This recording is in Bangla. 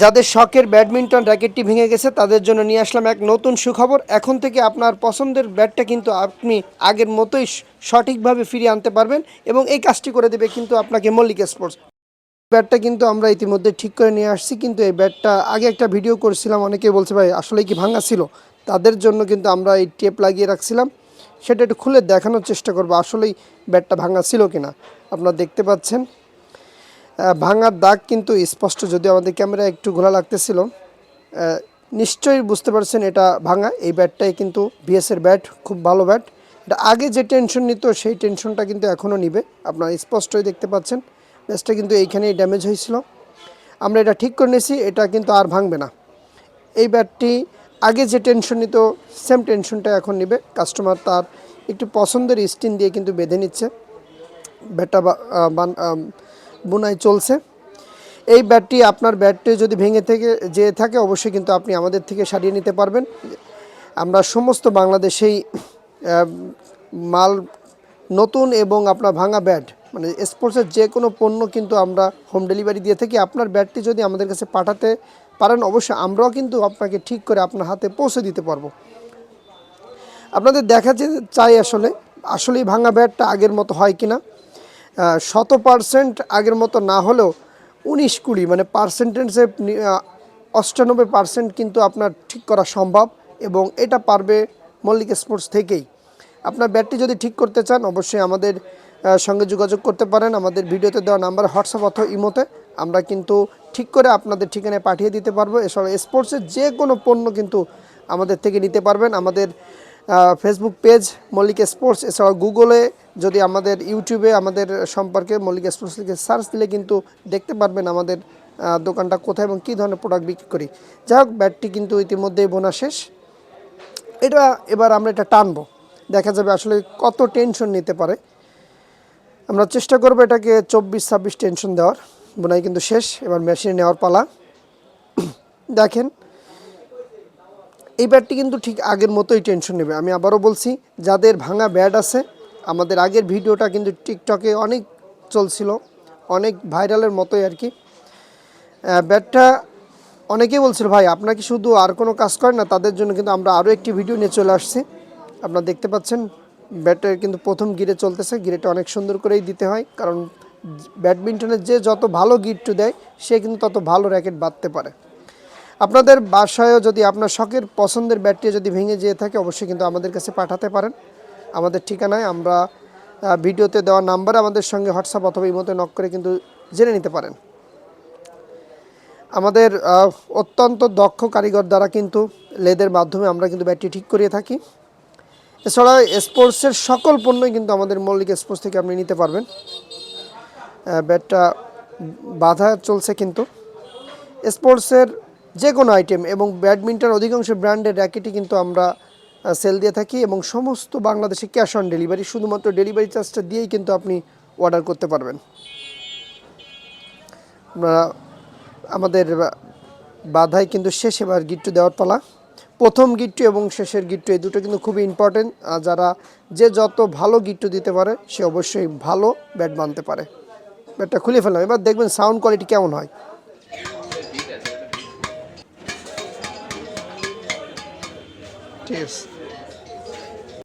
যাদের শখের ব্যাডমিন্টন র্যাকেটটি ভেঙে গেছে, তাদের জন্য নিয়ে আসলাম এক নতুন সুখবর। এখন থেকে আপনার পছন্দের ব্যাটটা কিন্তু আপনি আগের মতোই সঠিকভাবে ফিরিয়ে আনতে পারবেন এবং এই কাজটি করে দেবে কিন্তু আপনাকে মল্লিক স্পোর্টস। ব্যাটটা কিন্তু আমরা ইতিমধ্যে ঠিক করে নিয়ে আসছি, কিন্তু এই ব্যাটটা আগে একটা ভিডিও করেছিলাম অনেকে বলছে, ভাই আসলে কি ভাঙা ছিল? তাদের জন্য কিন্তু আমরা এই টেপ লাগিয়ে রাখছিলাম। সেটা একটু খুলে দেখানোর চেষ্টা করব, আসলেই ব্যাটটা ভাঙা ছিল কিনা। আপনারা দেখতে পাচ্ছেন ভাঙার দাগ কিন্তু স্পষ্ট, যদিও আমাদের ক্যামেরা একটু ঘোলা লাগতেছিল। নিশ্চয়ই বুঝতে পারছেন এটা ভাঙা। এই ব্যাটটাই কিন্তু ভিএসের ব্যাট, খুব ভালো ব্যাট। এটা আগে যে টেনশন নিত, সেই টেনশনটা কিন্তু এখনও নিবে। আপনারা স্পষ্টই দেখতে পাচ্ছেন ব্যাটটা কিন্তু এইখানেই ড্যামেজ হয়েছিল। আমরা এটা ঠিক করে নিয়েছি, এটা কিন্তু আর ভাঙবে না। এই ব্যাটটি আগে যে টেনশন নিত, সেম টেনশনটা এখন নিবে। কাস্টমার তার একটু পছন্দের স্টিন দিয়ে কিন্তু বেঁধে নিচ্ছে। ব্যাটটা বুনাই চলছে। এই ব্যাটটি আপনার ব্যাটটি যদি ভেঙে থেকে যে থাকে, অবশ্যই কিন্তু আপনি আমাদের থেকে সারিয়ে নিতে পারবেন। আমরা সমস্ত বাংলাদেশেই মাল নতুন এবং আপনার ভাঙা ব্যাট মানে স্পোর্টসের যে কোনো পণ্য কিন্তু আমরা হোম ডেলিভারি দিয়ে থাকি। আপনার ব্যাটটি যদি আমাদের কাছে পাঠাতে পারেন, অবশ্যই আমরাও কিন্তু আপনাকে ঠিক করে আপনার হাতে পৌঁছে দিতে পারব। আপনাদের দেখা যে- চাই আসলে, আসলেই ভাঙা ব্যাটটা আগের মতো হয় কিনা। শত পার্সেন্ট আগের মতো না হলেও উনিশ কুড়ি মানে পার্সেন্টেজে অষ্টানব্বই পার্সেন্ট কিন্তু আপনার ঠিক করা সম্ভব এবং এটা পারবে মল্লিক স্পোর্টস থেকেই। আপনার ব্যাটটি যদি ঠিক করতে চান, অবশ্যই আমাদের সঙ্গে যোগাযোগ করতে পারেন। আমাদের ভিডিওতে দেওয়া নাম্বার, হোয়াটসঅ্যাপ অথবা ইমোতে আমরা কিন্তু ঠিক করে আপনাদের ঠিকানায় পাঠিয়ে দিতে পারব। এছাড়া স্পোর্টসের যে কোনো পণ্য কিন্তু আমাদের থেকে নিতে পারবেন। আমাদের ফেসবুক পেজ মল্লিক স্পোর্টস এছাড়াও গুগলে যদি আমাদের ইউটিউবে আমাদের সম্পর্কে মল্লিক স্পোর্টস লিখে সার্চ দিলে কিন্তু দেখতে পারবেন আমাদের দোকানটা কোথায় এবং কী ধরনের প্রোডাক্ট বিক্রি করি। যাই হোক ব্যাটটি কিন্তু ইতিমধ্যেই বোনা শেষ। এটা এবার আমরা এটা টানবো। দেখা যাবে আসলে কত টেনশন নিতে পারে। আমরা চেষ্টা করব এটাকে চব্বিশ ছাব্বিশ টেনশন দেওয়ার। বোনাই কিন্তু শেষ। এবার মেশিনে নেওয়ার পালা। দেখেন এই ব্যাটটি কিন্তু ঠিক আগের মতোই টেনশন নেবে। আমি আবারও বলছি, যাদের ভাঙা ব্যাট আছে, আমাদের আগের ভিডিওটা কিন্তু টিকটকে অনেক চলছিল, অনেক ভাইরালের মতোই আর কি। ব্যাটটা অনেকেই বলছিল, ভাই, আপনার কি শুধু আর কোনো কাজ করেন না, তাদের জন্য কিন্তু আমরা আরও একটি ভিডিও নিয়ে চলে আসছি। আপনারা দেখতে পাচ্ছেন ব্যাটের কিন্তু প্রথম গিরে চলতেছে, গিরেটা অনেক সুন্দর করেই দিতে হয়, কারণ ব্যাডমিন্টনের যে যত ভালো গিরটু দেয়, সে কিন্তু তত ভালো র্যাকেট বাঁধতে পারে। আপনাদের বাসায়ও যদি আপনার শখের পছন্দের ব্যাটটি যদি ভেঙে যেয়ে থাকে, অবশ্যই কিন্তু আমাদের কাছে পাঠাতে পারেন। আমাদের ঠিকানায় আমরা ভিডিওতে দেওয়া নাম্বারে আমাদের সঙ্গে হোয়াটসঅ্যাপ অথবা ইমোতে নক করে কিন্তু জেনে নিতে পারেন। আমাদের অত্যন্ত দক্ষ কারিগর দ্বারা কিন্তু লেদের মাধ্যমে আমরা কিন্তু ব্যাটটি ঠিক করিয়ে থাকি। এছাড়া স্পোর্টসের সকল পণ্যই কিন্তু আমাদের মল্লিক স্পোর্টস থেকে আপনি নিতে পারবেন। ব্যাটটা বাধা চলছে কিন্তু। স্পোর্টসের যে কোনো আইটেম এবং ব্যাডমিন্টন অধিকাংশ ব্র্যান্ডের র্যাকেটই কিন্তু আমরা সেল দিয়ে থাকি এবং সমস্ত বাংলাদেশে ক্যাশ অন ডেলিভারি শুধুমাত্র ডেলিভারি চার্জটা দিয়েই কিন্তু আপনি অর্ডার করতে পারবেন। আপনারা আমাদের বা- বাধাই কিন্তু শেষ এবার গিট্টু দেওয়ার পালা। প্রথম গিট্টু এবং শেষের গিট্টু এই দুটো কিন্তু খুবই ইম্পর্টেন্ট যারা যে যত ভালো গিট্টু দিতে পারে, সে অবশ্যই ভালো ব্যাট বানতে পারে। ব্যাটটা খুলে ফেললাম। এবার দেখবেন সাউন্ড কোয়ালিটি কেমন হয়। ঠিক আছে